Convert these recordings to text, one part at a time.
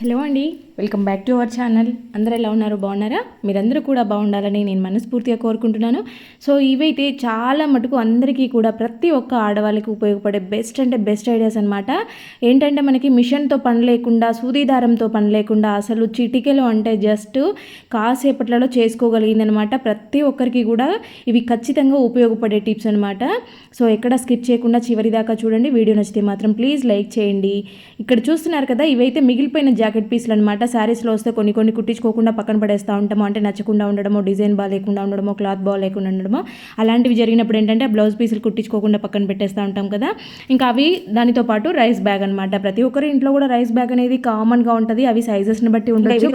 Hello అండి welcome back to our channel. అందరూ ఎలా ఉన్నారు? బాగున్నారా? మీరందరూ కూడా బాగుండాలని నేను మనస్ఫూర్తిగా కోరుకుంటున్నాను. సో ఇవైతే చాలా మటుకు అందరికీ కూడా ప్రతి ఒక్క ఆడవాళ్ళకి ఉపయోగపడే బెస్ట్ అంటే బెస్ట్ ఐడియాస్ అనమాట ఏంటంటే మనకి మిషన్తో పని లేకుండా సూదీదారంతో పని లేకుండా అసలు చిటికెలు అంటే జస్ట్ కాసేపట్లలో చేసుకోగలిగిందనమాట ప్రతి ఒక్కరికి కూడా ఇవి ఖచ్చితంగా ఉపయోగపడే టిప్స్ అనమాట సో ఎక్కడ స్కిప్ చేయకుండా చివరి దాకా చూడండి. వీడియో నచ్చితే మాత్రం ప్లీజ్ లైక్ చేయండి. ఇక్కడ చూస్తున్నారు కదా ఇవైతే మిగిలిపోయిన జాకెట్ పీస్లు అనమాట శారీస్లో వస్తే కొన్ని కొన్ని కుట్టించుకోకుండా పక్కన పడేస్తూ ఉంటాము. అంటే నచ్చకుండా ఉండడమో డిజైన్ బాగాలేకుండా ఉండడమో క్లాత్ బాగాలేకుండా ఉండడమో. అలాంటివి జరిగినప్పుడు ఏంటంటే బ్లౌజ్ పీసులు కుట్టించుకోకుండా పక్కన పెట్టేస్తూ ఉంటాం కదా. ఇంకా అవి దానితో పాటు రైస్ బ్యాగ్ అనమాట ప్రతి ఒక్కరి ఇంట్లో కూడా రైస్ బ్యాగ్ అనేది కామన్గా ఉంటుంది. అవి సైజెస్ని బట్టి ఉండొచ్చు.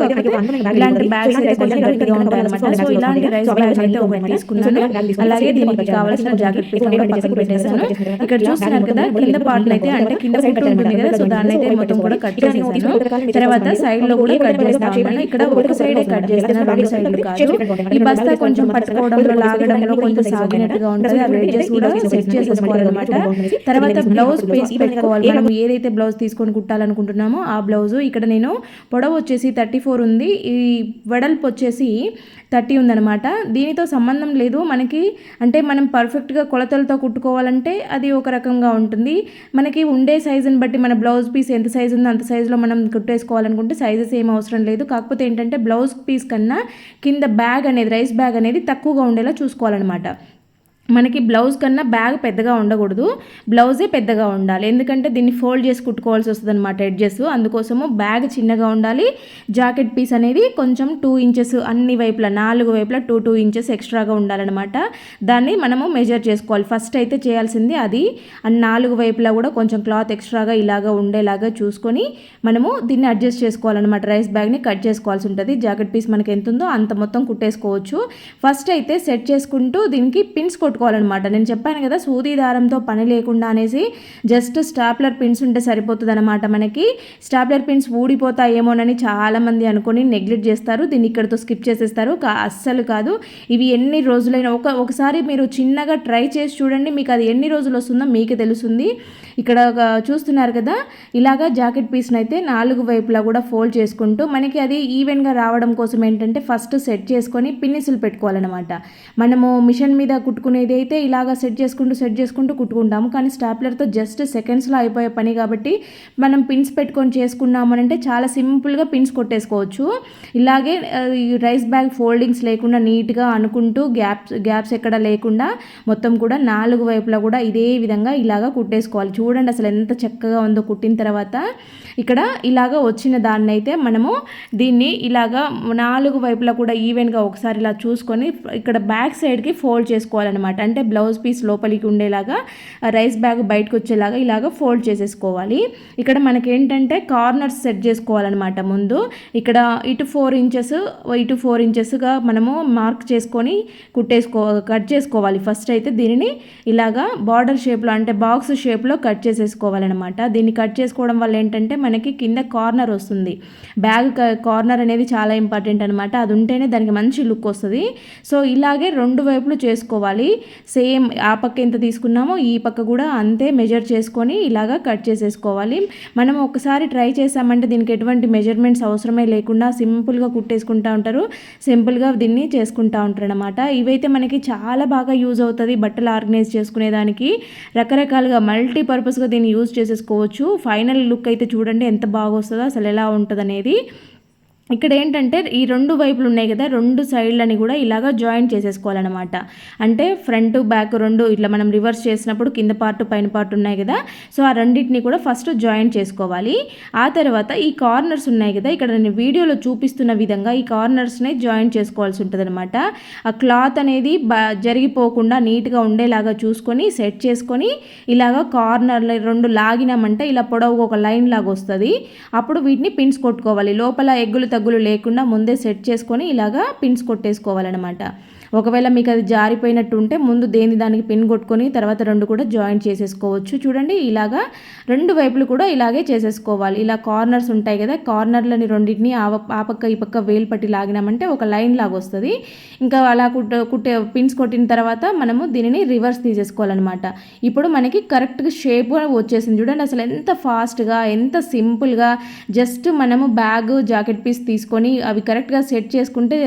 ఇలాంటి బ్యాగ్స్ గట్టిగా ఉంటాయి అనమాట సో ఇలాంటి రైస్ బ్యాగ్ అయితే ఒకటి తీసుకున్నాను. అలాగే దీనికి కావాల్సిన జాకెట్ పీస్ కూడా పక్కన పెట్టేశాను. ఇక్కడ చూస్తున్నారు కదా కింద పార్ట్ అయితే అంటే కింద ఫుట్ ఉంటుంది కదా. సో దాన్ని అయితే మొత్తం కూడా కట్ చేసేసాను. తర్వాత సైడ్లో కూడా కట్ చేస్తాను ఇక్కడ ఒక సైడ్ కట్ చేస్తాను రెండు సైడ్లు కాదు ఈ బస్తా కొంచెం పట్టుకోవడంలో లాగడంలో కొంచెం సాగినట్టుగా ఉంటుంది. ఆ వెడ్జెస్ కూడా సెట్ చేసేసుకోవాలన్నమాట తర్వాత బ్లౌజ్ పీస్ పెట్టుకోవాలి. మనం ఏదైతే బ్లౌజ్ తీసుకొని కుట్టాలనుకుంటున్నామో ఆ బ్లౌజ్ ఇక్కడ నేను పొడవు వచ్చేసి థర్టీ ఫోర్ ఉంది. ఈ వెడల్పు వచ్చేసి థర్టీ ఉందన్నమాట. దీనితో సంబంధం లేదు. మనకి అంటే మనం పర్ఫెక్ట్గా కొలతలతో కుట్టుకోవాలంటే అది ఒక రకంగా ఉంటుంది. మనకి ఉండే సైజుని బట్టి మన బ్లౌజ్ పీస్ ఎంత సైజు ఉందో అంత సైజులో మనం కుట్టేసుకోవాలనుకుంటే సైజెస్ ఏం అవసరం లేదు. కాకపోతే ఏంటంటే బ్లౌజ్ పీస్ కన్నా కింద బ్యాగ్ అనేది రైస్ బ్యాగ్ అనేది తక్కువగా ఉండేలా చూసుకోవాలన్నమాట. మనకి బ్లౌజ్ కన్నా బ్యాగ్ పెద్దగా ఉండకూడదు. బ్లౌజే పెద్దగా ఉండాలి. ఎందుకంటే దీన్ని ఫోల్డ్ చేసి కుట్టుకోవాల్సి వస్తుంది అనమాట ఎడ్జెస్. అందుకోసము బ్యాగ్ చిన్నగా ఉండాలి. జాకెట్ పీస్ అనేది కొంచెం టూ ఇంచెస్ అన్ని వైపులా నాలుగు వైపులా టూ టూ ఇంచెస్ ఎక్స్ట్రాగా ఉండాలన్నమాట. దాన్ని మనము మెజర్ చేసుకోవాలి. ఫస్ట్ అయితే చేయాల్సింది అది. నాలుగు వైపులా కూడా కొంచెం క్లాత్ ఎక్స్ట్రాగా ఇలాగా ఉండేలాగా చూసుకొని మనము దీన్ని అడ్జస్ట్ చేసుకోవాలన్నమాట. రైస్ బ్యాగ్ని కట్ చేసుకోవాల్సి ఉంటుంది. జాకెట్ పీస్ మనకి ఎంత ఉందో అంత మొత్తం కుట్టేసుకోవచ్చు. ఫస్ట్ అయితే సెట్ చేసుకుంటూ దీనికి పిన్స్ కొట్టు పెట్టుకోవాలన్నమాట. నేను చెప్పాను కదా సూది దారంతో పని లేకుండా అనేసి జస్ట్ స్టాప్లర్ పిన్స్ ఉంటే సరిపోతుంది అనమాట మనకి. స్టాప్లర్ పిన్స్ ఊడిపోతాయేమోనని చాలామంది అనుకొని నెగ్లెక్ట్ చేస్తారు. దీన్ని ఇక్కడితో స్కిప్ చేసేస్తారు. అస్సలు కాదు. ఇవి ఎన్ని రోజులైనా ఒక ఒకసారి మీరు చిన్నగా ట్రై చేసి చూడండి మీకు అది ఎన్ని రోజులు వస్తుందో మీకే తెలుస్తుంది. ఇక్కడ చూస్తున్నారు కదా ఇలాగా జాకెట్ పీస్ని అయితే నాలుగు వైపులా కూడా ఫోల్డ్ చేసుకుంటూ మనకి అది ఈవెన్గా రావడం కోసం ఏంటంటే ఫస్ట్ సెట్ చేసుకొని పిన్నిసులు పెట్టుకోవాలన్నమాట. మనము మిషన్ మీద కుట్టుకునేది ఇదైతే ఇలాగా సెట్ చేసుకుంటూ సెట్ చేసుకుంటూ కుట్టుకుంటాము. కానీ స్టాప్లర్తో జస్ట్ సెకండ్స్లో అయిపోయే పని కాబట్టి మనం పిన్స్ పెట్టుకొని చేసుకున్నామనంటే చాలా సింపుల్గా పిన్స్ కొట్టేసుకోవచ్చు. ఇలాగే రైస్ బ్యాగ్ ఫోల్డింగ్స్ లేకుండా నీట్గా అనుకుంటూ గ్యాప్స్ గ్యాప్స్ ఎక్కడ లేకుండా మొత్తం కూడా నాలుగు వైపులా కూడా ఇదే విధంగా ఇలాగా కుట్టేసుకోవాలి. చూడండి అసలు ఎంత చక్కగా ఉందో కుట్టిన తర్వాత. ఇక్కడ ఇలాగ వచ్చిన దాన్ని అయితే మనము దీన్ని ఇలాగా నాలుగు వైపులా కూడా ఈవెన్గా ఒకసారి ఇలా చూసుకొని ఇక్కడ బ్యాక్ సైడ్కి ఫోల్డ్ చేసుకోవాలన్నమాట. అంటే బ్లౌజ్ పీస్ లోపలికి ఉండేలాగా రైస్ బ్యాగ్ బయటకు వచ్చేలాగా ఇలాగ ఫోల్డ్ చేసేసుకోవాలి. ఇక్కడ మనకేంటంటే కార్నర్స్ సెట్ చేసుకోవాలన్నమాట ముందు. ఇక్కడ ఇటు ఫోర్ ఇంచెస్ ఇటు ఫోర్ ఇంచెస్గా మనము మార్క్ చేసుకొని కుట్టేసుకో కట్ చేసుకోవాలి. ఫస్ట్ అయితే దీనిని ఇలాగా బార్డర్ షేప్లో అంటే బాక్స్ షేప్లో కట్ చేసేసుకోవాలన్నమాట. దీన్ని కట్ చేసుకోవడం వల్ల ఏంటంటే మనకి కింద కార్నర్ వస్తుంది. బ్యాగ్ కార్నర్ అనేది చాలా ఇంపార్టెంట్ అనమాట అది ఉంటేనే దానికి మంచి లుక్ వస్తుంది. సో ఇలాగే రెండు వైపులు చేసుకోవాలి. సేమ్ ఆ పక్క ఎంత తీసుకున్నామో ఈ పక్క కూడా అంతే మెజర్ చేసుకొని ఇలాగా కట్ చేసేసుకోవాలి. మనం ఒకసారి ట్రై చేసామంటే దీనికి ఎటువంటి మెజర్మెంట్స్ అవసరమే లేకుండా సింపుల్గా కుట్టేసుకుంటూ ఉంటారు. సింపుల్గా దీన్ని చేసుకుంటూ ఉంటారు అనమాట ఇవైతే మనకి చాలా బాగా యూజ్ అవుతుంది బట్టలు ఆర్గనైజ్ చేసుకునేదానికి. రకరకాలుగా మల్టీపర్పస్గా దీన్ని యూజ్ చేసేసుకోవచ్చు. ఫైనల్ లుక్ అయితే చూడండి ఎంత బాగా వస్తుందో అసలు ఎలా ఉంటుంది అనేది ఇక్కడ ఏంటంటే ఈ రెండు వైపులు ఉన్నాయి కదా రెండు సైడ్లని కూడా ఇలాగ జాయిన్ చేసేసుకోవాలన్నమాట. అంటే ఫ్రంట్ బ్యాక్ రెండు ఇట్లా మనం రివర్స్ చేసినప్పుడు కింద పార్ట్ పైన పార్ట్ ఉన్నాయి కదా సో ఆ రెండింటిని కూడా ఫస్ట్ జాయిన్ చేసుకోవాలి. ఆ తర్వాత ఈ కార్నర్స్ ఉన్నాయి కదా ఇక్కడ నేను వీడియోలో చూపిస్తున్న విధంగా ఈ కార్నర్స్ని జాయిన్ చేసుకోవాల్సి ఉంటుంది అనమాట ఆ క్లాత్ అనేది జరిగిపోకుండా నీట్గా ఉండేలాగా చూసుకొని సెట్ చేసుకొని ఇలాగ కార్నర్లు రెండు లాగినామంటే ఇలా పొడవు ఒక లైన్ లాగా వస్తుంది. అప్పుడు వీటిని పిన్స్ కొట్టుకోవాలి. లోపల ఎగ్గులు తగ్గులు లేకుండా ముందే సెట్ చేసుకొని ఇలాగా పిన్స్ కొట్టేసుకోవాలన్నమాట. ఒకవేళ మీకు అది జారిపోయినట్టు ఉంటే ముందు దేని దానికి పిన్ కొట్టుకొని తర్వాత రెండు కూడా జాయింట్ చేసేసుకోవచ్చు. చూడండి ఇలాగా రెండు వైపులు కూడా ఇలాగే చేసేసుకోవాలి. ఇలా కార్నర్స్ ఉంటాయి కదా కార్నర్లని రెండింటిని ఆ ఆ పక్క ఈ పక్క వేలు పట్టి లాగినామంటే ఒక లైన్ లాగా వస్తుంది. ఇంకా అలా కుట్ట కుట్టే పిన్స్ కొట్టిన తర్వాత మనము దీనిని రివర్స్ తీసేసుకోవాలన్నమాట. ఇప్పుడు మనకి కరెక్ట్గా షేప్ వచ్చేసింది చూడండి అసలు ఎంత ఫాస్ట్గా ఎంత సింపుల్గా జస్ట్ మనము బ్యాగ్ జాకెట్ పీస్ తీసుకొని అవి కరెక్ట్గా సెట్ చేసుకుంటే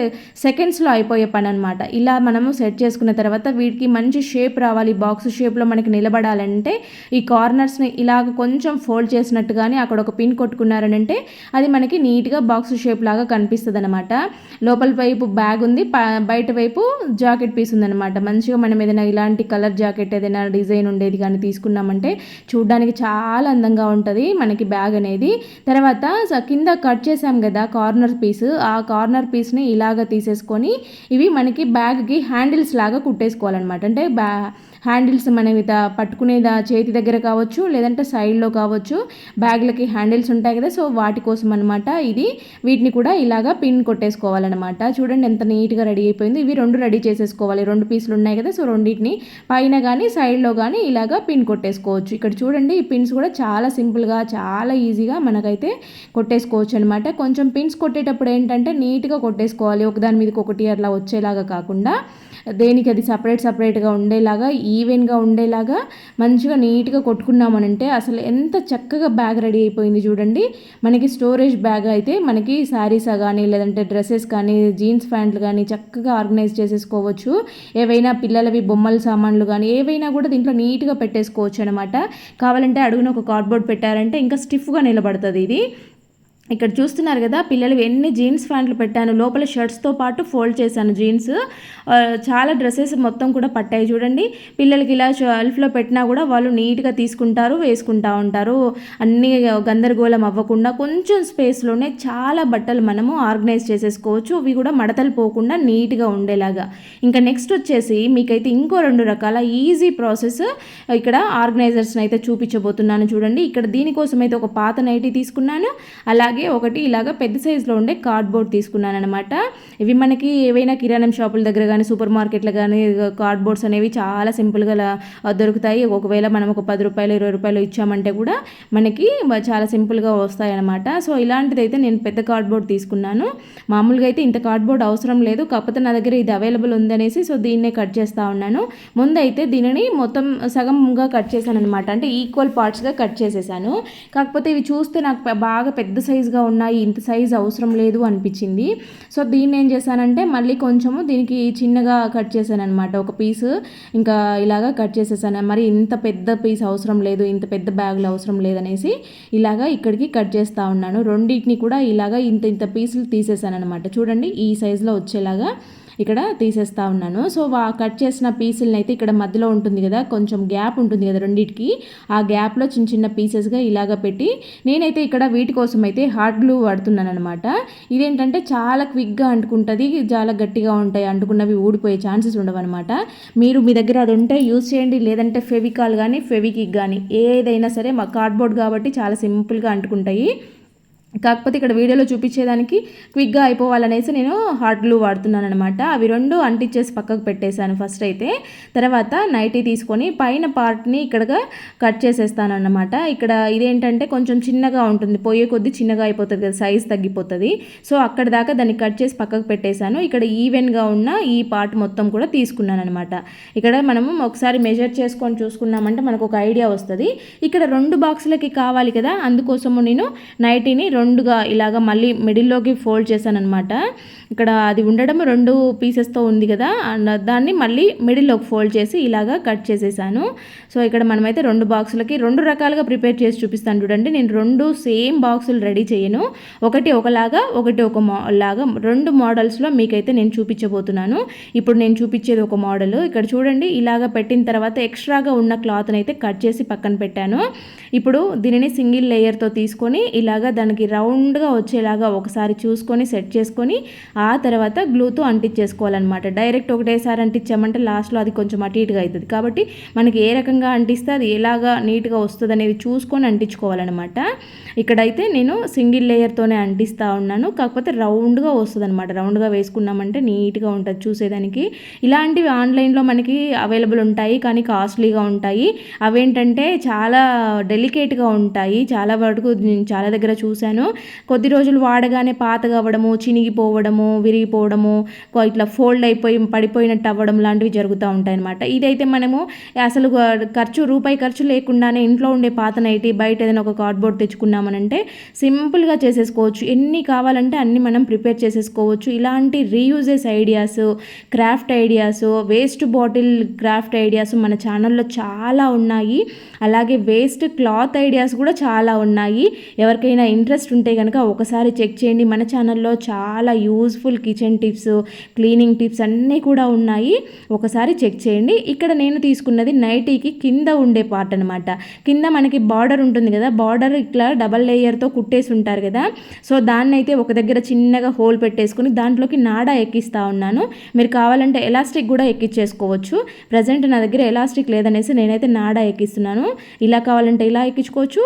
సెకండ్స్లో అయిపోయే పని అనమాట ఇలా మనము సెట్ చేసుకున్న తర్వాత వీటికి మంచి షేప్ రావాలి బాక్స్ షేప్లో మనకి నిలబడాలంటే ఈ కార్నర్స్ని ఇలాగ కొంచెం ఫోల్డ్ చేసినట్టు కానీ అక్కడ ఒక పిన్ కొట్టుకున్నారనంటే అది మనకి నీట్గా బాక్స్ షేప్ లాగా కనిపిస్తుంది అనమాట లోపల వైపు బ్యాగ్ ఉంది బయట వైపు జాకెట్ పీస్ ఉందన్నమాట. మంచిగా మనం ఏదైనా ఇలాంటి కలర్ జాకెట్ ఏదైనా డిజైన్ ఉండేది కానీ తీసుకున్నామంటే చూడడానికి చాలా అందంగా ఉంటుంది మనకి బ్యాగ్ అనేది. తర్వాత కింద కట్ చేసాం కదా కార్నర్ పీస్ ఆ కార్నర్ పీస్ని ఇలాగ తీసేసుకొని ఇవి మనకి బ్యాగ్కి హ్యాండిల్స్ లాగా కుట్టేసుకోవాలన్నమాట. అంటే బ్యా హ్యాండిల్స్ మనం ఇత పట్టుకునే చేతి దగ్గర కావచ్చు లేదంటే సైడ్లో కావచ్చు బ్యాగ్లకి హ్యాండిల్స్ ఉంటాయి కదా సో వాటి కోసం అనమాట ఇది. వీటిని కూడా ఇలాగా పిన్ కొట్టేసుకోవాలన్నమాట. చూడండి ఎంత నీట్గా రెడీ అయిపోయింది. ఇవి రెండు రెడీ చేసేసుకోవాలి. రెండు పీసులు ఉన్నాయి కదా సో రెండింటిని పైన కానీ సైడ్లో కానీ ఇలాగా పిన్ కొట్టేసుకోవచ్చు. ఇక్కడ చూడండి ఈ పిన్స్ కూడా చాలా సింపుల్గా చాలా ఈజీగా మనకైతే కొట్టేసుకోవచ్చు అనమాట కొంచెం పిన్స్ కొట్టేటప్పుడు ఏంటంటే నీట్గా కొట్టేసుకోవాలి. ఒకదాని మీదకి ఒకటి అట్లా వచ్చేలాగా కాకుండా దేనికి అది సపరేట్ సపరేట్గా ఉండేలాగా ఈవెన్గా ఉండేలాగా మంచిగా నీట్గా కొట్టుకున్నామనంటే అసలు ఎంత చక్కగా బ్యాగ్ రెడీ అయిపోయింది చూడండి. మనకి స్టోరేజ్ బ్యాగ్ అయితే మనకి శారీస్ కానీ లేదంటే డ్రెస్సెస్ కానీ జీన్స్ ప్యాంట్లు కానీ చక్కగా ఆర్గనైజ్ చేసేసుకోవచ్చు. ఏవైనా పిల్లలవి బొమ్మల సామాన్లు కానీ ఏవైనా కూడా దీంట్లో నీట్గా పెట్టేసుకోవచ్చు అనమాట కావాలంటే అడుగున ఒక కార్డ్బోర్డ్ పెట్టారంటే ఇంకా స్టిఫ్గా నిలబడుతుంది ఇది. ఇక్కడ చూస్తున్నారు కదా పిల్లలు ఎన్ని జీన్స్ ప్యాంట్లు పెట్టాను లోపల షర్ట్స్తో పాటు ఫోల్డ్ చేశాను జీన్స్. చాలా డ్రెస్సెస్ మొత్తం కూడా పట్టాయి చూడండి. పిల్లలకి ఇలా షెల్ఫ్లో పెట్టినా కూడా వాళ్ళు నీట్గా తీసుకుంటారు వేసుకుంటా ఉంటారు. అన్ని గందరగోళం అవ్వకుండా కొంచెం స్పేస్లోనే చాలా బట్టలు మనము ఆర్గనైజ్ చేసేసుకోవచ్చు. అవి కూడా మడతలు పోకుండా నీట్గా ఉండేలాగా. ఇంకా నెక్స్ట్ వచ్చేసి మీకైతే ఇంకో రెండు రకాల ఈజీ ప్రాసెస్ ఇక్కడ ఆర్గనైజర్స్ని అయితే చూపించబోతున్నాను చూడండి. ఇక్కడ దీనికోసం అయితే ఒక పాత నైటీ తీసుకున్నాను. అలా అలాగే ఒకటి ఇలాగ పెద్ద సైజులో ఉండే కార్డ్బోర్డ్ తీసుకున్నాను అనమాట ఇవి మనకి ఏవైనా కిరాణం షాపుల దగ్గర కానీ సూపర్ మార్కెట్లో కానీ కార్డ్బోర్డ్స్ అనేవి చాలా సింపుల్గా దొరుకుతాయి. ఒకవేళ మనం ఒక పది రూపాయలు ఇరవై రూపాయలు ఇచ్చామంటే కూడా మనకి చాలా సింపుల్గా వస్తాయి అనమాట సో ఇలాంటిది అయితే నేను పెద్ద కార్డ్బోర్డ్ తీసుకున్నాను. మామూలుగా అయితే ఇంత కార్డ్బోర్డ్ అవసరం లేదు. కాకపోతే నా దగ్గర ఇది అవైలబుల్ ఉందనేసి సో దీన్నే కట్ చేస్తూ ఉన్నాను. ముందైతే దీనిని మొత్తం సగంగా కట్ చేశాను అనమాట అంటే ఈక్వల్ పార్ట్స్గా కట్ చేసేసాను. కాకపోతే ఇవి చూస్తే నాకు బాగా పెద్ద సైజు సైజ్గా ఉన్నాయి ఇంత సైజ్ అవసరం లేదు అనిపించింది. సో దీన్ని ఏం చేశానంటే మళ్ళీ కొంచెము దీనికి చిన్నగా కట్ చేశాను అనమాట ఒక పీస్ ఇంకా ఇలాగా కట్ చేసేసాను. మరి ఇంత పెద్ద పీస్ అవసరం లేదు ఇంత పెద్ద బ్యాగులు అవసరం లేదనేసి ఇలాగా ఇక్కడికి కట్ చేస్తూ ఉన్నాను. రెండింటిని కూడా ఇలాగా ఇంత ఇంత పీసులు తీసేసాను అనమాట చూడండి ఈ సైజులో వచ్చేలాగా ఇక్కడ తీసేస్తా ఉన్నాను. సో కట్ చేసిన పీసులని అయితే ఇక్కడ మధ్యలో ఉంటుంది కదా కొంచెం గ్యాప్ ఉంటుంది కదా రెండింటికి. ఆ గ్యాప్లో చిన్న చిన్న పీసెస్గా ఇలాగ పెట్టి నేనైతే ఇక్కడ వీటి కోసం అయితే హార్డ్ గ్లూ వాడుతున్నాను అనమాట ఇదేంటంటే చాలా క్విక్గా అంటుకుంటుంది చాలా గట్టిగా ఉంటాయి అంటుకున్నవి ఊడిపోయే ఛాన్సెస్ ఉండవన్నమాట. మీరు మీ దగ్గర అది ఉంటే యూజ్ చేయండి లేదంటే ఫెవికాల్ కానీ ఫెవికిక్ కానీ ఏదైనా సరే మా కార్డ్బోర్డ్ కాబట్టి చాలా సింపుల్గా అంటుకుంటాయి. కాకపోతే ఇక్కడ వీడియోలో చూపించేదానికి క్విక్గా అయిపోవాలనేసి నేను హాట్ గ్లూ వాడుతున్నాను అనమాట అవి రెండు అంటించేసి పక్కకు పెట్టేశాను ఫస్ట్ అయితే. తర్వాత నైటీ తీసుకొని పైన పార్ట్ని ఇక్కడగా కట్ చేసేస్తాను అనమాట ఇక్కడ ఇదేంటంటే కొంచెం చిన్నగా ఉంటుంది. పోయే కొద్దీ చిన్నగా అయిపోతుంది కదా సైజ్ తగ్గిపోతుంది. సో అక్కడ దాకా దాన్ని కట్ చేసి పక్కకు పెట్టేశాను. ఇక్కడ ఈవెన్గా ఉన్న ఈ పార్ట్ మొత్తం కూడా తీసుకున్నాను అనమాట ఇక్కడ మనము ఒకసారి మెజర్ చేసుకొని చూసుకున్నామంటే మనకు ఒక ఐడియా వస్తుంది. ఇక్కడ రెండు బాక్సులకి కావాలి కదా అందుకోసము నేను నైటీని రెండుగా ఇలాగ మళ్ళీ మిడిల్లోకి ఫోల్డ్ చేశాను అనమాట ఇక్కడ అది ఉండడం రెండు పీసెస్తో ఉంది కదా దాన్ని మళ్ళీ మిడిల్లోకి ఫోల్డ్ చేసి ఇలాగా కట్ చేసేసాను. సో ఇక్కడ మనమైతే రెండు బాక్సులకి రెండు రకాలుగా ప్రిపేర్ చేసి చూపిస్తాను చూడండి. నేను రెండు సేమ్ బాక్సులు రెడీ చేయను. ఒకటి ఒకలాగా ఒకటి ఒక మో లాగా రెండు మోడల్స్లో మీకైతే నేను చూపించబోతున్నాను. ఇప్పుడు నేను చూపించేది ఒక మోడల్. ఇక్కడ చూడండి ఇలాగ పెట్టిన తర్వాత ఎక్స్ట్రాగా ఉన్న క్లాత్ని అయితే కట్ చేసి పక్కన పెట్టాను. ఇప్పుడు దీనిని సింగిల్ లేయర్తో తీసుకొని ఇలాగా దానికి రౌండ్గా వచ్చేలాగా ఒకసారి చూసుకొని సెట్ చేసుకొని ఆ తర్వాత గ్లూతో అంటించేసుకోవాలన్నమాట. డైరెక్ట్ ఒకటేసారి అంటించామంటే లాస్ట్లో అది కొంచెం అటు ఇటుగా అవుతుంది కాబట్టి మనకి ఏ రకంగా అంటిస్తే అది ఎలాగా నీట్గా వస్తుంది అనేది చూసుకొని అంటించుకోవాలన్నమాట. ఇక్కడైతే నేను సింగిల్ లేయర్తోనే అంటిస్తూ ఉన్నాను. కాకపోతే రౌండ్గా వస్తుంది అనమాట రౌండ్గా వేసుకున్నామంటే నీట్గా ఉంటుంది చూసేదానికి. ఇలాంటివి ఆన్లైన్లో మనకి అవైలబుల్ ఉంటాయి కానీ కాస్ట్లీగా ఉంటాయి. అవేంటంటే చాలా డెలికేట్గా ఉంటాయి. చాలా వరకు నేను చాలా దగ్గర చూశాను. కొద్ది రోజులు వాడగానే పాతగా అవ్వడము చినిగిపోవడము విరిగిపోవడము ఇట్లా ఫోల్డ్ అయిపోయి పడిపోయినట్టు అవ్వడం లాంటివి జరుగుతూ ఉంటాయి అనమాట ఇదైతే మనము అసలు ఖర్చు రూపాయి ఖర్చు లేకుండానే ఇంట్లో ఉండే పాత నైటి బయట ఏదైనా ఒక కార్డ్బోర్డ్ తెచ్చుకున్నామనంటే సింపుల్గా చేసేసుకోవచ్చు. ఎన్ని కావాలంటే అన్ని మనం ప్రిపేర్ చేసేసుకోవచ్చు. ఇలాంటి reuses ideas craft ideas waste bottle craft ideas మన ఛానల్లో చాలా ఉన్నాయి. అలాగే వేస్ట్ క్లాత్ ఐడియాస్ కూడా చాలా ఉన్నాయి. ఎవరికైనా ఇంట్రెస్ట్ ఉంటే కనుక ఒకసారి చెక్ చేయండి. మన ఛానల్లో చాలా useful kitchen tips cleaning tips అన్నీ కూడా ఉన్నాయి. ఒకసారి చెక్ చేయండి. ఇక్కడ నేను తీసుకున్నది నైటీకి కింద ఉండే పార్ట్ అనమాట కింద మనకి బార్డర్ ఉంటుంది కదా బార్డర్ ఇట్లా డబల్ లేయర్తో కుట్టేసి ఉంటారు కదా. సో దాన్ని అయితే ఒక దగ్గర చిన్నగా హోల్ పెట్టేసుకుని దాంట్లోకి నాడా ఎక్కిస్తూ ఉన్నాను. మీరు కావాలంటే ఎలాస్టిక్ కూడా ఎక్కించేసుకోవచ్చు ప్రజెంట్ నా దగ్గర ఎలాస్టిక్ లేదనేసి నేనైతే నాడా ఎక్కిస్తున్నాను. ఇలా కావాలంటే ఇలా ఎక్కించుకోవచ్చు.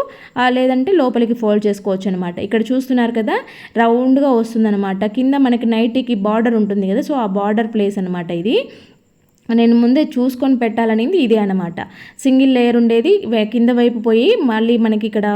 లేదంటే లోపలికి ఫోల్డ్ చేసుకోవచ్చు అనమాట ఇక్కడ చూస్తున్నారు కదా రౌండ్గా వస్తుందన్నమాట. కింద మనకి నైటీకి బార్డర్ ఉంటుంది కదా సో ఆ బార్డర్ ప్లేస్ అనమాట ఇది. నేను ముందే చూసుకొని పెట్టాలనేది ఇదే అనమాట సింగిల్ లేయర్ ఉండేది కింద వైపు పోయి మళ్ళీ మనకి ఇక్కడ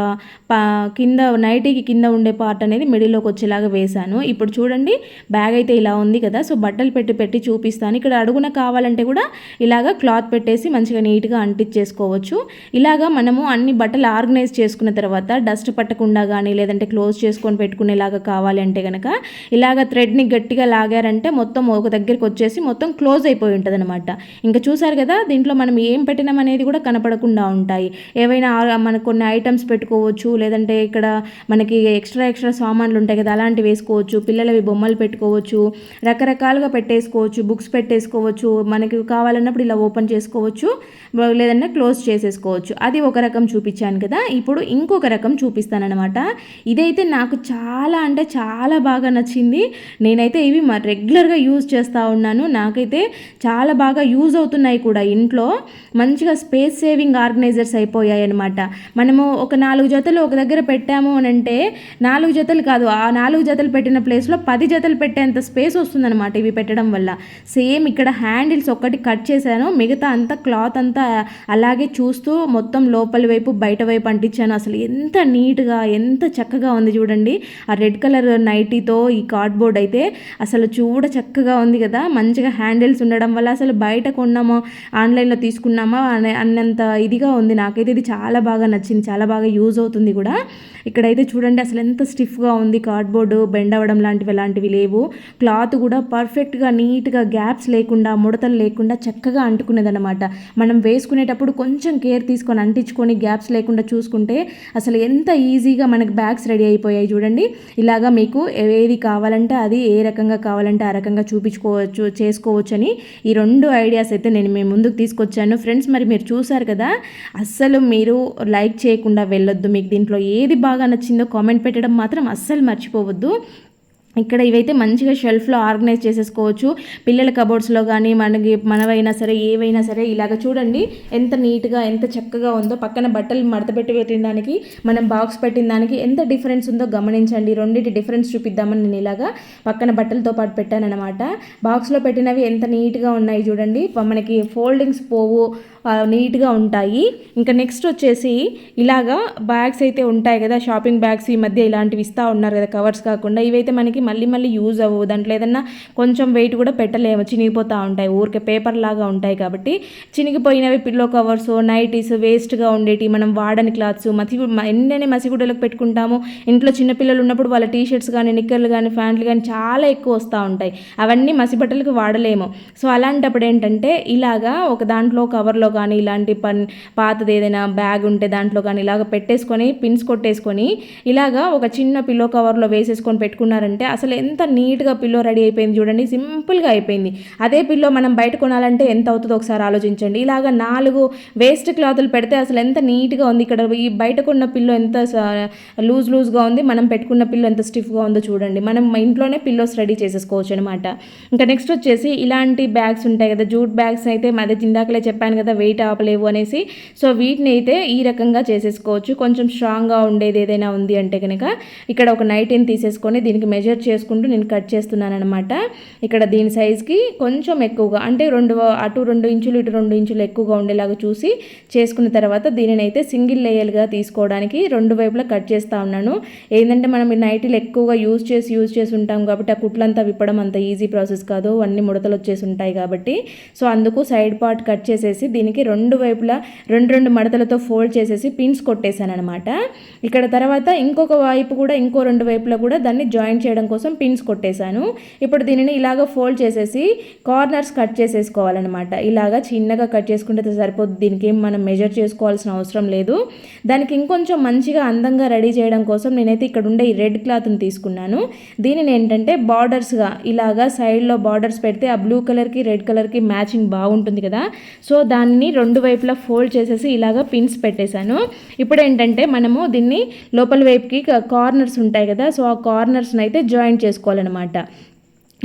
పా కింద నైటీకి కింద ఉండే పార్ట్ అనేది మిడిల్లోకి వచ్చేలాగా వేశాను. ఇప్పుడు చూడండి బ్యాగ్ అయితే ఇలా ఉంది కదా సో బట్టలు పెట్టి పెట్టి చూపిస్తాను. ఇక్కడ అడుగున కావాలంటే కూడా ఇలాగ క్లాత్ పెట్టేసి మంచిగా నీట్గా అంటించేసుకోవచ్చు. ఇలాగా మనము అన్ని బట్టలు ఆర్గనైజ్ చేసుకున్న తర్వాత డస్ట్ పట్టకుండా కానీ లేదంటే క్లోజ్ చేసుకొని పెట్టుకునేలాగా కావాలి అంటే కనుక ఇలాగ థ్రెడ్ని గట్టిగా లాగారంటే మొత్తం ఒక దగ్గరికి వచ్చేసి మొత్తం క్లోజ్ అయిపోయి ఉంటుంది అనమాట ఇంకా చూసారు కదా దీంట్లో మనం ఏం పెట్టినాం అనేది కూడా కనపడకుండా ఉంటాయి. ఏవైనా మనకు కొన్ని ఐటమ్స్ పెట్టుకోవచ్చు లేదంటే ఇక్కడ మనకి ఎక్స్ట్రా ఎక్స్ట్రా సామాన్లు ఉంటాయి కదా అలాంటివి వేసుకోవచ్చు పిల్లలవి బొమ్మలు పెట్టుకోవచ్చు రకరకాలుగా పెట్టేసుకోవచ్చు బుక్స్ పెట్టేసుకోవచ్చు మనకి కావాలన్నప్పుడు ఇలా ఓపెన్ చేసుకోవచ్చు లేదంటే క్లోజ్ చేసేసుకోవచ్చు. అది ఒక రకం చూపించాను కదా ఇప్పుడు ఇంకొక రకం చూపిస్తానమాట ఇదైతే నాకు చాలా అంటే చాలా బాగా నచ్చింది. నేనైతే ఇవి మా రెగ్యులర్గా యూజ్ చేస్తూ ఉన్నాను. నాకైతే చాలా బాగా యూజ్ అవుతున్నాయి కూడా ఇంట్లో. మంచిగా స్పేస్ సేవింగ్ ఆర్గనైజర్స్ అయిపోయాయి అనమాట మనము ఒక నాలుగు జతలు ఒక దగ్గర పెట్టాము అని అంటే నాలుగు జతలు కాదు ఆ నాలుగు జతలు పెట్టిన ప్లేస్లో పది జతలు పెట్టేంత స్పేస్ వస్తుందన్నమాట ఇవి పెట్టడం వల్ల. సేమ్ ఇక్కడ హ్యాండిల్స్ ఒక్కటి కట్ చేశాను మిగతా అంతా క్లాత్ అంతా అలాగే చూస్తూ మొత్తం లోపలి వైపు బయట వైపు అంటించాను. అసలు ఎంత నీట్గా ఎంత చక్కగా ఉంది చూడండి. ఆ రెడ్ కలర్ నైటీతో ఈ కార్డ్బోర్డ్ అయితే అసలు చూడ చక్కగా ఉంది కదా. మంచిగా హ్యాండిల్స్ ఉండడం వల్ల అసలు బయట కొన్నామో? ఆన్లైన్లో తీసుకున్నామా? అనే అన్నంత ఇదిగా ఉంది. నాకైతే ఇది చాలా బాగా నచ్చింది. చాలా బాగా యూజ్ అవుతుంది కూడా. ఇక్కడైతే చూడండి అసలు ఎంత స్టిఫ్గా ఉంది. కార్డ్బోర్డు బెండ్ అవ్వడం లాంటివి ఎలాంటివి లేవు. క్లాత్ కూడా పర్ఫెక్ట్గా నీట్గా గ్యాప్స్ లేకుండా ముడతలు లేకుండా చక్కగా అంటుకునేదన్నమాట. మనం వేసుకునేటప్పుడు కొంచెం కేర్ తీసుకొని అంటించుకొని గ్యాప్స్ లేకుండా చూసుకుంటే అసలు ఎంత ఈజీగా మనకి బ్యాగ్స్ రెడీ అయిపోయాయి చూడండి. ఇలాగా మీకు ఏది కావాలంటే అది ఏ రకంగా కావాలంటే ఆ రకంగా చూపించుకోవచ్చు చేసుకోవచ్చు అని ఈ రెండు ఐడియాస్ అయితే నేను మీ ముందుకు తీసుకొచ్చాను. ఫ్రెండ్స్ మరి మీరు చూసారు కదా అస్సలు మీరు లైక్ చేయకుండా వెళ్ళొద్దు. మీకు దీంట్లో ఏది బాగా నచ్చిందో కామెంట్ పెట్టడం మాత్రం అస్సలు మర్చిపోవద్దు. ఇక్కడ ఇవైతే మంచిగా షెల్ఫ్లో ఆర్గనైజ్ చేసేసుకోవచ్చు. పిల్లల కబోర్డ్స్లో కానీ మనకి మనవైనా సరే ఏవైనా సరే ఇలాగ చూడండి. ఎంత నీట్గా ఎంత చక్కగా ఉందో పక్కన బట్టలు మడతపెట్టి పెట్టిన దానికి మనం బాక్స్ పెట్టిన దానికి ఎంత డిఫరెన్స్ ఉందో గమనించండి. రెండింటి డిఫరెన్స్ చూపిద్దామని నేను ఇలాగా పక్కన బట్టలతో పాటు పెట్టానన్నమాట. బాక్స్లో పెట్టినవి ఎంత నీట్గా ఉన్నాయి చూడండి. మనకి ఫోల్డింగ్స్ పోవు నీట్గా ఉంటాయి. ఇంకా నెక్స్ట్ వచ్చేసి ఇలాగా బ్యాగ్స్ అయితే ఉంటాయి కదా షాపింగ్ బ్యాగ్స్ ఈ మధ్య ఇలాంటివి ఇస్తూ ఉన్నారు కదా కవర్స్ కాకుండా. ఇవైతే మనకి మళ్ళీ మళ్ళీ యూజ్ అవ్వవు. దాంట్లో ఏదన్నా కొంచెం వెయిట్ కూడా పెట్టలేము. చినిగిపోతూ ఉంటాయి. ఊరికే పేపర్ లాగా ఉంటాయి కాబట్టి చినిగిపోయినవి పిల్లో కవర్స్ నైటీస్ వేస్ట్గా ఉండేటి మనం వాడని క్లాత్స్ మసి ఎన్నెన్ని మసిగుడ్డలకు పెట్టుకుంటాము. ఇంట్లో చిన్నపిల్లలు ఉన్నప్పుడు వాళ్ళ టీ షర్ట్స్ కానీ నిక్కర్లు కానీ ప్యాంట్లు కానీ చాలా ఎక్కువ వస్తూ ఉంటాయి. అవన్నీ మసి బట్టలకు వాడలేము. సో అలాంటప్పుడు ఏంటంటే ఇలాగా ఒక దాంట్లో కవర్లో కానీ ఇలాంటి పన్ పాతది ఏదైనా బ్యాగ్ ఉంటే దాంట్లో కానీ ఇలాగ పెట్టేసుకొని పిన్స్ కొట్టేసుకొని ఇలాగా ఒక చిన్న పిల్లో కవర్లో వేసేసుకొని పెట్టుకున్నారంటే అసలు ఎంత నీట్గా పిల్లో రెడీ అయిపోయింది చూడండి. సింపుల్గా అయిపోయింది. అదే పిల్లో మనం బయట కొనాలంటే ఎంత అవుతుందో ఒకసారి ఆలోచించండి. ఇలాగ నాలుగు వేస్ట్ క్లాతులు పెడితే అసలు ఎంత నీట్గా ఉంది. ఇక్కడ ఈ బయట కొన్న పిల్లో ఎంత లూజ్ లూజ్గా ఉంది. మనం పెట్టుకున్న పిల్లో ఎంత స్టిఫ్గా ఉందో చూడండి. మనం ఇంట్లోనే పిల్లోస్ రెడీ చేసేసుకోవచ్చు అనమాట ఇంకా నెక్స్ట్ వచ్చేసి ఇలాంటి బ్యాగ్స్ ఉంటాయి కదా. జూట్ బ్యాగ్స్ అయితే అదే ఇందాకలే చెప్పాను కదా వెయిట్ ఆపలేవు అనేసి. సో వీటిని అయితే ఈ రకంగా చేసేసుకోవచ్చు. కొంచెం స్ట్రాంగ్గా ఉండేది ఏదైనా ఉంది అంటే కనుక ఇక్కడ ఒక నైటీని తీసేసుకొని దీనికి మెజర్ చేసుకుంటూ నేను కట్ చేస్తున్నాను అనమాట ఇక్కడ దీని సైజ్కి కొంచెం ఎక్కువగా అంటే రెండు అటు రెండు ఇంచులు ఇటు రెండు ఇంచులు ఎక్కువగా ఉండేలాగా చూసి చేసుకున్న తర్వాత దీనిని అయితే సింగిల్ లేయర్గా తీసుకోవడానికి రెండు వైపులా కట్ చేస్తూ ఉన్నాను. ఏంటంటే మనం నైటీలు ఎక్కువగా యూజ్ చేసి యూజ్ చేసి ఉంటాం కాబట్టి ఆ కుట్లంతా విప్పడం అంత ఈజీ ప్రాసెస్ కాదు. అన్ని ముడతలు వచ్చేసి ఉంటాయి కాబట్టి. సో అందుకు సైడ్ పార్ట్ కట్ చేసేసి దీనికి రెండు వైపులా రెండు రెండు మడతలతో ఫోల్డ్ చేసేసి పిన్స్ కొట్టేశాను అనమాట ఇక్కడ తర్వాత ఇంకొక వైపు కూడా ఇంకో రెండు వైపులా కూడా దాన్ని జాయిన్ చేయడం కోసం పిన్స్ కొట్టేశాను. ఇప్పుడు దీనిని ఇలాగ ఫోల్డ్ చేసేసి కార్నర్స్ కట్ చేసేసుకోవాలన్నమాట. ఇలాగ చిన్నగా కట్ చేసుకుంటే సరిపోద్ది. దీనికి ఏం మనం మెజర్ చేసుకోవాల్సిన అవసరం లేదు. దానికి ఇంకొంచెం మంచిగా అందంగా రెడీ చేయడం కోసం నేనైతే ఇక్కడ ఉండే ఈ రెడ్ క్లాత్ని తీసుకున్నాను. దీనిని ఏంటంటే బార్డర్స్గా ఇలాగా సైడ్లో బార్డర్స్ పెడితే ఆ బ్లూ కలర్కి రెడ్ కలర్కి మ్యాచింగ్ బాగుంటుంది కదా. సో దాన్ని రెండు వైపులా ఫోల్డ్ చేసేసి ఇలాగ పిన్స్ పెట్టేశాను. ఇప్పుడు ఏంటంటే మనము దీన్ని లోపల వైపుకి కార్నర్స్ ఉంటాయి కదా సో ఆ కార్నర్స్ని అయితే జాయింట్ చేసుకోవాలన్నమాట.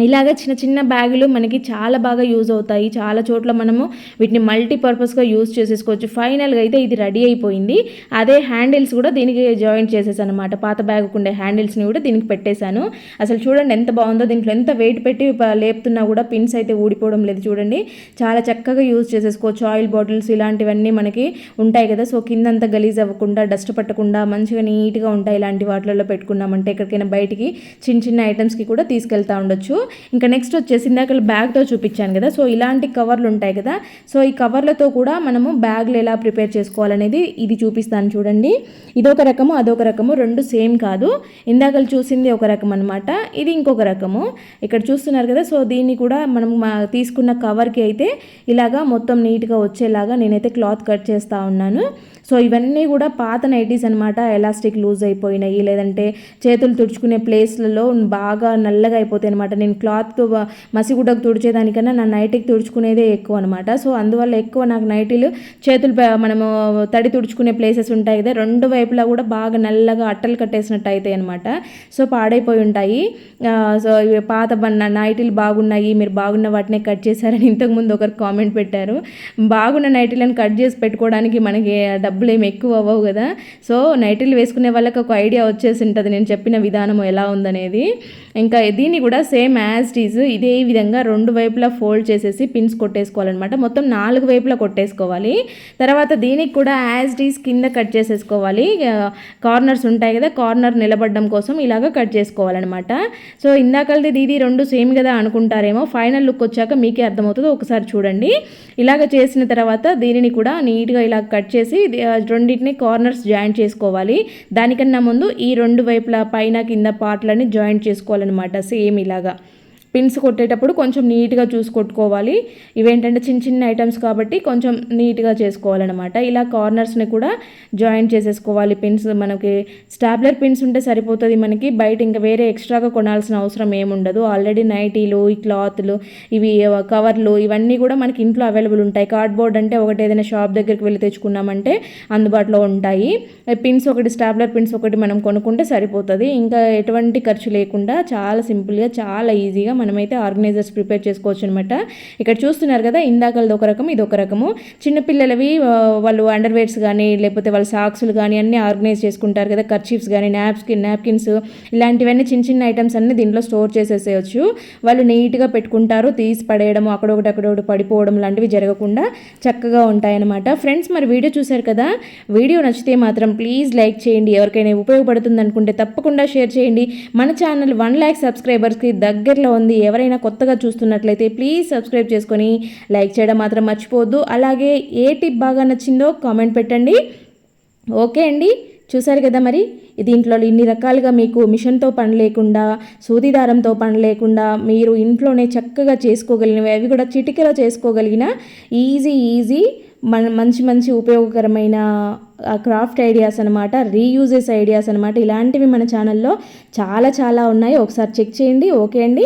ఇలాగ చిన్న చిన్న బ్యాగులు మనకి చాలా బాగా యూజ్ అవుతాయి. చాలా చోట్ల మనము వీటిని మల్టీపర్పస్గా యూజ్ చేసేసుకోవచ్చు. ఫైనల్గా అయితే ఇది రెడీ అయిపోయింది. అదే హ్యాండిల్స్ కూడా దీనికి జాయింట్ చేసేసాను అనమాట పాత బ్యాగ్ ఉండే హ్యాండిల్స్ని కూడా దీనికి పెట్టేశాను. అసలు చూడండి ఎంత బాగుందో దీంట్లో ఎంత వెయిట్ పెట్టి లేపుతున్నా కూడా పిన్స్ అయితే ఊడిపోవడం లేదు చూడండి. చాలా చక్కగా యూజ్ చేసేసుకోవచ్చు. ఆయిల్ బాటిల్స్ ఇలాంటివన్నీ మనకి ఉంటాయి కదా. సో కిందంతా గలీజ్ అవ్వకుండా డస్ట్ పట్టకుండా మంచిగా నీట్గా ఉంటాయి ఇలాంటి వాటిలలో పెట్టుకున్నామంటే ఎక్కడికైనా బయటికి చిన్న చిన్న ఐటమ్స్కి కూడా తీసుకెళ్తా ఉండొచ్చు. ఇంకా నెక్స్ట్ వచ్చేసి ఇందాక బ్యాగ్తో చూపించాను కదా సో ఇలాంటి కవర్లు ఉంటాయి కదా సో ఈ కవర్లతో కూడా మనము బ్యాగ్లు ఎలా ప్రిపేర్ చేసుకోవాలనేది ఇది చూపిస్తాను చూడండి. ఇదొక రకము అదొక రకము రెండు సేమ్ కాదు. ఇందాక చూసింది ఒక రకం అనమాట ఇది ఇంకొక రకము. ఇక్కడ చూస్తున్నారు కదా సో దీన్ని కూడా మనం తీసుకున్న కవర్కి అయితే ఇలాగా మొత్తం నీట్గా వచ్చేలాగా నేనైతే క్లాత్ కట్ చేస్తూ ఉన్నాను. సో ఇవన్నీ కూడా పాత నైటీస్ అనమాట ఎలాస్టిక్ లూజ్ అయిపోయినాయి లేదంటే చేతులు తుడుచుకునే ప్లేస్లలో బాగా నల్లగా అయిపోతాయి అనమాట నేను క్లాత్ మసిగుడ్డకు తుడిచేదానికన్నా నా నైటీకి తుడుచుకునేదే ఎక్కువ అనమాట సో అందువల్ల ఎక్కువ నాకు నైటీలు చేతులు మనము తడి తుడుచుకునే ప్లేసెస్ ఉంటాయి కదా రెండు వైపులా కూడా బాగా నల్లగా అట్టలు కట్టేసినట్టు అవుతాయి అనమాట సో పాడైపోయి ఉంటాయి. సో పాత నైటీలు బాగున్నాయి మీరు బాగున్న వాటినే కట్ చేశారని ఇంతకుముందు ఒకరు కామెంట్ పెట్టారు. బాగున్న నైటీలను కట్ చేసి పెట్టుకోవడానికి మనకి డబ్బులు ఏమి ఎక్కువ అవ్వవు కదా. సో నైటీలు వేసుకునే వాళ్ళకి ఒక ఐడియా వచ్చేసి ఉంటుంది నేను చెప్పిన విధానం ఎలా ఉందనేది. ఇంకా దీన్ని కూడా సేమ్ యాజ్ ఈజ్ ఇదే విధంగా రెండు వైపులా ఫోల్డ్ చేసేసి పిన్స్ కొట్టేసుకోవాలన్నమాట. మొత్తం నాలుగు వైపులా కొట్టేసుకోవాలి. తర్వాత దీనికి కూడా యాజ్ ఈజ్ కింద కట్ చేసేసుకోవాలి. కార్నర్స్ ఉంటాయి కదా కార్నర్ నిలబడడం కోసం ఇలాగ కట్ చేసుకోవాలన్నమాట. సో ఇందాకలది ఇది రెండు సేమ్ కదా అనుకుంటారేమో. ఫైనల్ లుక్ వచ్చాక మీకే అర్థమవుతుందో. ఒకసారి చూడండి. ఇలాగ చేసిన తర్వాత దీనిని కూడా నీట్గా ఇలా కట్ చేసి రెండింటిని కార్నర్స్ జాయింట్ చేసుకోవాలి. దానికన్నా ముందు ఈ రెండు వైపుల పైన కింద పార్ట్లని జాయింట్ చేసుకోవాలన్నమాట. సేమ్ ఇలాగా. పిన్స్ కొట్టేటప్పుడు కొంచెం నీట్గా చూసి కొట్టుకోవాలి. ఇవేంటంటే చిన్న చిన్న ఐటమ్స్ కాబట్టి కొంచెం నీట్గా చేసుకోవాలన్నమాట. ఇలా కార్నర్స్ని కూడా జాయింట్ చేసేసుకోవాలి. పిన్స్ మనకి స్టాబ్లర్ పిన్స్ ఉంటే సరిపోతుంది మనకి. బయట ఇంకా వేరే ఎక్స్ట్రాగా కొనాల్సిన అవసరం ఏముండదు ఆల్రెడీ నైటీలు ఈ క్లాత్లు ఇవి కవర్లు ఇవన్నీ కూడా మనకి ఇంట్లో అవైలబుల్ ఉంటాయి. కార్డ్బోర్డ్ అంటే ఒకటి ఏదైనా షాప్ దగ్గరికి వెళ్ళి తెచ్చుకున్నామంటే అందుబాటులో ఉంటాయి. పిన్స్ ఒకటి స్టాబ్లర్ పిన్స్ ఒకటి మనం కొనుక్కుంటే సరిపోతుంది. ఇంకా ఎటువంటి ఖర్చు లేకుండా చాలా సింపుల్గా చాలా ఈజీగా మనమైతే ఆర్గనైజర్స్ ప్రిపేర్ చేసుకోవచ్చు అనమాట ఇక్కడ చూస్తున్నారు కదా ఇందాకలది ఒక రకం ఇది ఒక రకము. చిన్నపిల్లలవి వాళ్ళు అండర్వేర్స్ కానీ లేకపోతే వాళ్ళ సాక్స్లు కానీ అన్నీ ఆర్గనైజ్ చేసుకుంటారు కదా కర్చీఫ్స్ కానీ నాప్కిన్ నాప్కిన్స్ ఇలాంటివన్నీ చిన్న చిన్న ఐటమ్స్ అన్ని దీంట్లో స్టోర్ చేసేసేయచ్చు. వాళ్ళు నీట్గా పెట్టుకుంటారు తీసి పడేయడము అక్కడొకటి అక్కడొకటి పడిపోవడం లాంటివి జరగకుండా చక్కగా ఉంటాయన్నమాట ఫ్రెండ్స్ మరి వీడియో చూశారు కదా? వీడియో నచ్చితే మాత్రం ప్లీజ్ లైక్ చేయండి. ఎవరికైనా ఉపయోగపడుతుంది అనుకుంటే తప్పకుండా షేర్ చేయండి. మన ఛానల్ వన్ ల్యాక్ సబ్స్క్రైబర్స్కి దగ్గరలో ఉంది ఉంది ఎవరైనా కొత్తగా చూస్తున్నట్లయితే ప్లీజ్ సబ్స్క్రైబ్ చేసుకొని లైక్ చేయడం మాత్రం మర్చిపోవద్దు. అలాగే ఏ టిప్ బాగా నచ్చిందో కామెంట్ పెట్టండి. ఓకే అండి. చూశారు కదా మరి? దీంట్లో ఇన్ని రకాలుగా మీకు మిషన్తో పని లేకుండా సూదిదారంతో పని లేకుండా మీరు ఇంట్లోనే చక్కగా చేసుకోగలిగినవి అవి కూడా చిటికలో చేసుకోగలిగిన ఈజీ ఈజీ మన మంచి మంచి ఉపయోగకరమైన క్రాఫ్ట్ ఐడియాస్ అనమాట రీయూజెస్ ఐడియాస్ అనమాట ఇలాంటివి మన ఛానల్లో చాలా చాలా ఉన్నాయి. ఒకసారి చెక్ చేయండి. ఓకే అండి.